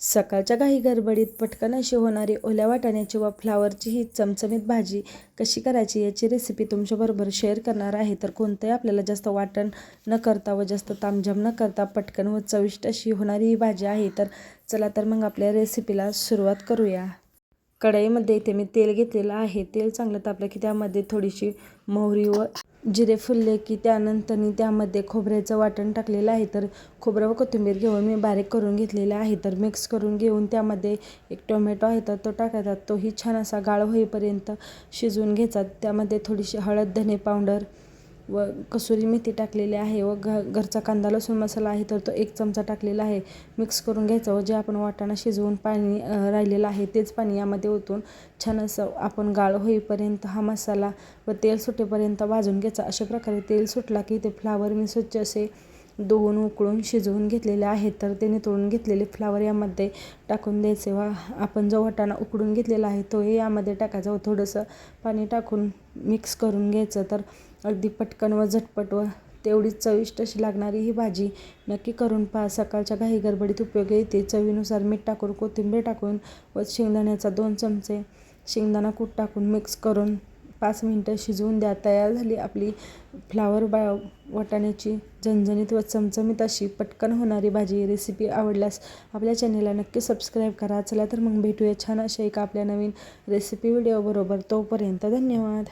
सकाळच्या काही गडबडीत पटकन अशी होणारी ओल्या वाटाण्याची व फ्लावरची ही चमचमीत भाजी कशी करायची याची रेसिपी तुमच्याबरोबर शेअर करणार आहे. तर कोणतंही आपल्याला जास्त वाटण न करता व जास्त तामझाम न करता पटकन व चविष्ट अशी होणारी ही भाजी आहे. तर चला तर मग आपल्या रेसिपीला सुरुवात करूया. कढईमध्ये इथे मी तेल घेतलेलं आहे. तेल चांगलं तापलं की त्यामध्ये थोडीशी मोहरी व जिरे फुलले की त्यानंतर त्यामध्ये खोबऱ्याचं वाटण टाकलेलं आहे. तर खोबरं व कोथिंबीर घेऊन मी बारीक करून घेतलेलं आहे. तर मिक्स करून घेऊन त्यामध्ये एक टोमॅटो आहे तर तो टाकायचा. तोही छान असा गाळ होईपर्यंत शिजवून घ्यायचा. त्यामध्ये थोडीशी हळद धने पावडर व कसुरी मेथी टाकलेली आहे व घ घरचा कांदा लसूण मसाला आहे तर तो एक चमचा टाकलेला आहे. मिक्स करून घ्यायचा व जे आपण वाटाणा शिजवून पाणी राहिलेलं आहे तेच पाणी यामध्ये ओतून छान असं आपण गाळ होईपर्यंत हा मसाला व तेल सुटेपर्यंत भाजून घ्यायचा. अशा प्रकारे तेल सुटला की ते फ्लावर मी स्वच्छ असे धुवून उकळून शिजवून घेतलेले आहेत. तर ते नितळून घेतलेले फ्लावर यामध्ये टाकून द्यायचे. व आपण जो वाटाणा उकडून घेतलेला आहे तोही यामध्ये टाकायचा व थोडंसं पाणी टाकून मिक्स करून घ्यायचं. तर अगदी पटकन व झटपट व तेवढीच चविष्ट अशी लागणारी ही भाजी नक्की करून पहा. सकाळच्या घाई गडबडीत उपयोगी येते. चवीनुसार मीठ टाकून कोथिंबीर टाकून व शेंगदाण्याचा दोन चमचे शेंगदाणा कूट टाकून मिक्स करून पाच मिनटं शिजवून द्या तयार झाली आपली फ्लावर बा वाटाण्याची झणझणीत व चमचमीत अशी पटकन होणारी भाजी. रेसिपी आवडल्यास आपल्या चॅनेलला नक्की सबस्क्राईब करा. चला तर मग भेटूया छान अशा एका आपल्या नवीन रेसिपी व्हिडिओबरोबर तोपर्यंत धन्यवाद.